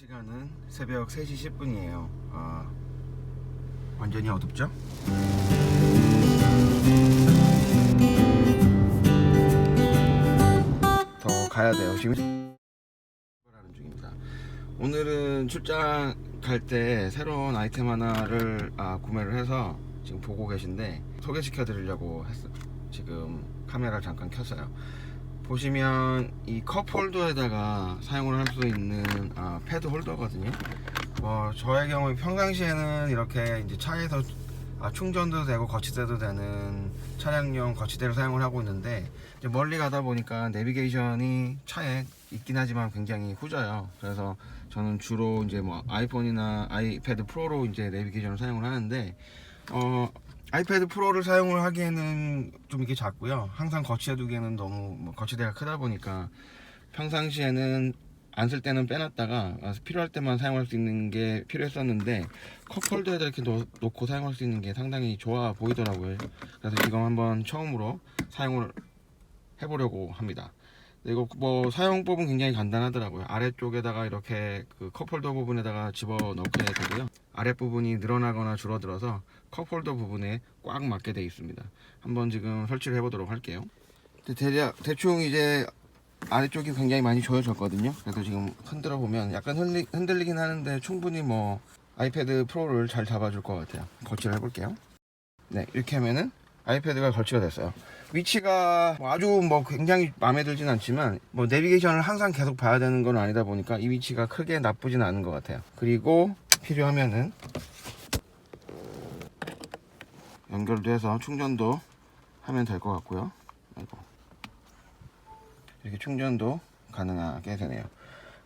시간은 새벽 3시 10분이에요. 아, 완전히 어둡죠? 더 가야 돼요. 지금 하는 중입니다. 오늘은 출장 갈 때 새로운 아이템 하나를 아, 구매를 해서 지금 보고 계신데 소개시켜 드리려고 했어요. 지금 카메라를 잠깐 켰어요. 보시면 이 컵 홀더에다가 사용을 할 수 있는 아, 패드 홀더거든요. 어, 저의 경우 평상시에는 이렇게 이제 차에서 아, 충전도 되고 거치대도 되는 차량용 거치대를 사용을 하고 있는데 멀리 가다 보니까 내비게이션이 차에 있긴 하지만 굉장히 후져요. 그래서 저는 주로 이제 뭐 아이폰이나 아이패드 프로로 이제 내비게이션을 사용을 하는데 어 아이패드 프로를 사용을 하기에는 좀 이게 작고요. 항상 거치해 두기에는 너무 뭐 거치대가 크다 보니까 평상시에는 안 쓸 때는 빼놨다가 아, 필요할 때만 사용할 수 있는 게 필요했었는데 컵홀더에다 이렇게 놓, 놓고 사용할 수 있는 게 상당히 좋아 보이더라고요. 그래서 지금 한번 처음으로 사용을 해보려고 합니다. 이거 뭐 사용법은 굉장히 간단하더라고요. 아래쪽에다가 이렇게 그 컵홀더 부분에다가 집어 넣게 되고요. 아랫부분이 늘어나거나 줄어들어서 컵홀더 부분에 꽉 맞게 되어 있습니다. 한번 지금 설치를 해 보도록 할게요. 대략 대충 이제 아래쪽이 굉장히 많이 조여졌거든요. 그래서 지금 흔들어 보면 약간 흔들리, 흔들리긴 하는데 충분히 뭐 아이패드 프로를 잘 잡아줄 것 같아요. 거치를 해볼게요. 네, 이렇게 하면은 아이패드가 걸치가 됐어요. 위치가 뭐 아주 뭐 굉장히 마음에 들진 않지만 뭐 내비게이션을 항상 계속 봐야 되는 건 아니다 보니까 이 위치가 크게 나쁘진 않은 것 같아요. 그리고 필요하면은 연결도 해서 충전도 하면 될 것 같고요. 아이고. 이렇게 충전도 가능하게 되네요.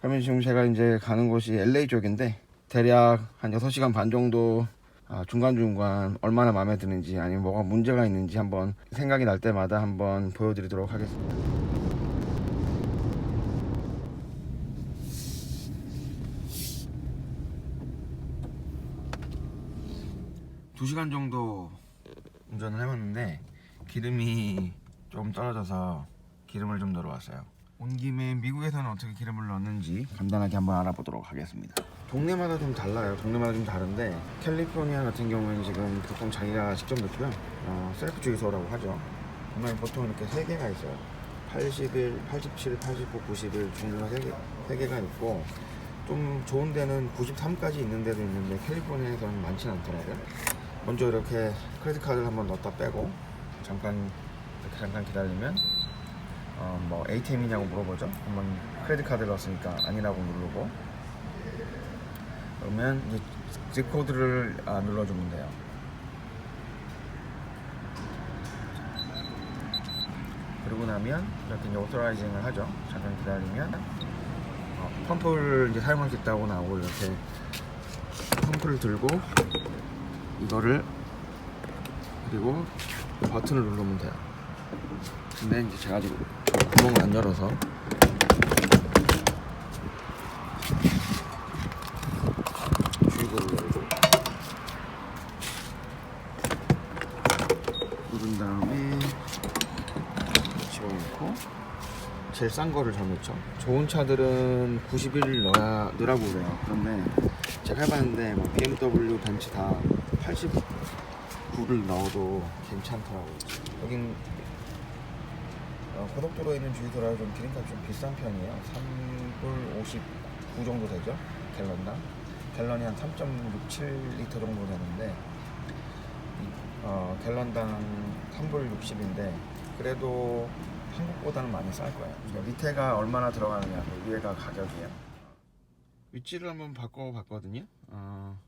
그러면 지금 제가 이제 가는 곳이 LA 쪽인데 대략 한 6시간 반 정도 아, 중간중간 얼마나 마음에 드는지 아니면 뭐가 문제가 있는지 한번 생각이 날 때마다 한번 보여드리도록 하겠습니다. 두 시간 정도 운전을 해봤는데 기름이 조금 떨어져서 기름을 좀 넣으러 왔어요. 온 김에 미국에서는 어떻게 기름을 넣는지 간단하게 한번 알아보도록 하겠습니다. 동네마다 좀 달라요. 동네마다 좀 다른데 캘리포니아 같은 경우에는 지금 보통 자기가 직접 넣고요. 어, 셀프 주유소라고 하죠. 보면 보통 이렇게 세 개가 있어요. 81, 87, 89, 91 종류가 세, 개, 세 개가 있고 좀 좋은 데는 93까지 있는 데도 있는데 캘리포니아에서는 많지는 않더라고요. 먼저 이렇게 크레딧 카드를 한번 넣었다 빼고 잠깐 이렇게 잠깐 기다리면 어, 뭐 ATM이냐고 물어보죠. 한번 크레딧 카드를 넣었으니까 아니라고 누르고 그러면 이제 집 코드를 아, 눌러주면 돼요. 그러고 나면 이렇게 이제 오토라이징을 하죠. 잠깐 기다리면 어, 펌프를 이제 사용할 수 있다고 나오고 이렇게 펌프를 들고 이거를 그리고 버튼을 누르면 돼요. 근데 이제 제가 지금 구멍을 안 열어서 주유구를 열고 누른 다음에 집어넣고 제일 싼 거를 잘 넣죠. 좋은 차들은 91을 넣어야 넣으라고 그래요. 그런데 제가 해봤는데 뭐 BMW, 벤츠 다 89를 넣어도 괜찮더라고요. 여긴 어, 고속도로에 있는 주유소라 좀 기름값이 좀 비싼 편이에요. 3불 59 정도 되죠. 갤런당. 갤런이 한 3.67리터 정도 되는데 이, 어, 갤런당 3불 60인데 그래도 한국보다는 많이 쌀 거예요. 그러니까 밑에가 얼마나 들어가느냐, 그 위에가 가격이에요. 위치를 한번 바꿔봤거든요. 어,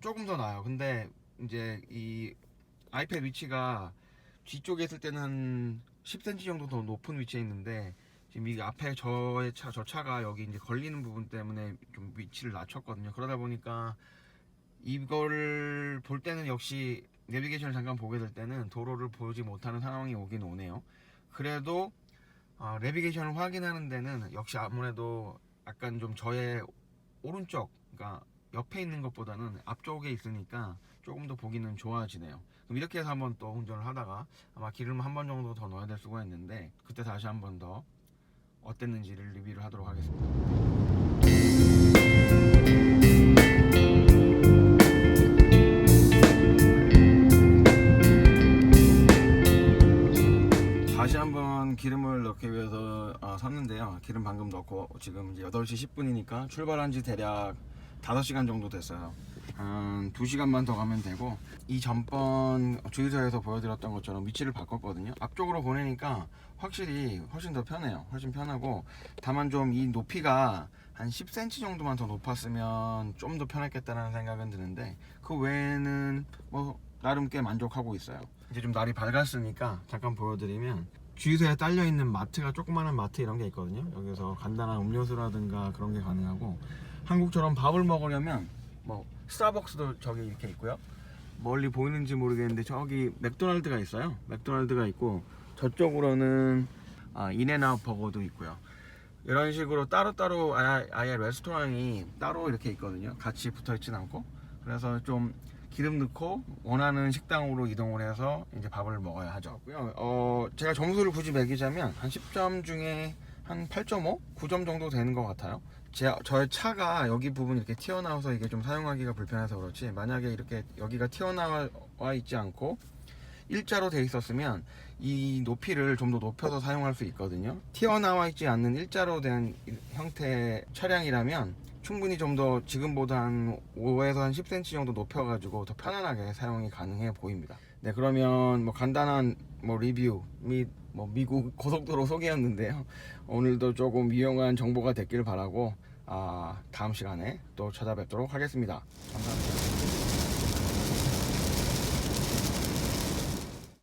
조금 더 나아요. 근데 이제 이 아이패드 위치가 뒤쪽에 있을 때는 한 10cm 정도 더 높은 위치에 있는데 지금 이 앞에 저의 차, 저 차가 여기 이제 걸리는 부분 때문에 좀 위치를 낮췄거든요. 그러다 보니까 이거를 볼 때는 역시 내비게이션을 잠깐 보게 될 때는 도로를 보지 못하는 상황이 오긴 오네요. 그래도 어, 내비게이션을 확인하는 데는 역시 아무래도 약간 좀 저의 오른쪽, 그러니까 옆에 있는 것보다는 앞쪽에 있으니까 조금 더 보기는 좋아지네요. 그럼 이렇게 해서 한번 또 운전을 하다가 아마 기름 한 번 정도 더 넣어야 될 수가 있는데 그때 다시 한 번 더 어땠는지를 리뷰를 하도록 하겠습니다. 다시 한번 기름을 넣기 위해서 어, 샀는데요. 기름 방금 넣고 지금 이제 8시 10분이니까 출발한 지 대략 5시간 정도 됐어요. 한 2시간만 더 가면 되고 이 전번 주유소에서 보여드렸던 것처럼 위치를 바꿨거든요. 앞쪽으로 보내니까 확실히 훨씬 더 편해요. 훨씬 편하고 다만 좀 이 높이가 한 10cm 정도만 더 높았으면 좀 더 편했겠다는 생각은 드는데 그 외에는 뭐 나름 꽤 만족하고 있어요. 이제 좀 날이 밝았으니까 잠깐 보여드리면 주유소에 딸려 있는 마트가 조그마한 마트 이런 게 있거든요. 여기서 간단한 음료수라든가 그런 게 가능하고 한국처럼 밥을 먹으려면 뭐 스타벅스도 저기 이렇게 있고요. 멀리 보이는지 모르겠는데 저기 맥도날드가 있어요. 맥도날드가 있고 저쪽으로는 아, 인앤아웃 버거도 있고요. 이런 식으로 따로따로 아예, 아예 레스토랑이 따로 이렇게 있거든요. 같이 붙어 있진 않고. 그래서 좀 기름 넣고 원하는 식당으로 이동을 해서 이제 밥을 먹어야 하죠. 어, 제가 점수를 굳이 매기자면 한 10점 중에 한 8.5? 9점 정도 되는 것 같아요. 제, 저의 차가 여기 부분 이렇게 튀어나와서 이게 좀 사용하기가 불편해서 그렇지 만약에 이렇게 여기가 튀어나와 있지 않고 일자로 돼 있었으면 이 높이를 좀 더 높여서 사용할 수 있거든요. 튀어나와 있지 않는 일자로 된 형태의 차량이라면 충분히 좀 더 지금보다 한 5에서 한 10cm 정도 높여가지고 더 편안하게 사용이 가능해 보입니다. 네, 그러면 뭐 간단한 뭐 리뷰 및 뭐 미국 고속도로 소개였는데요. 오늘도 조금 유용한 정보가 됐길 바라고 아, 다음 시간에 또 찾아뵙도록 하겠습니다. 감사합니다.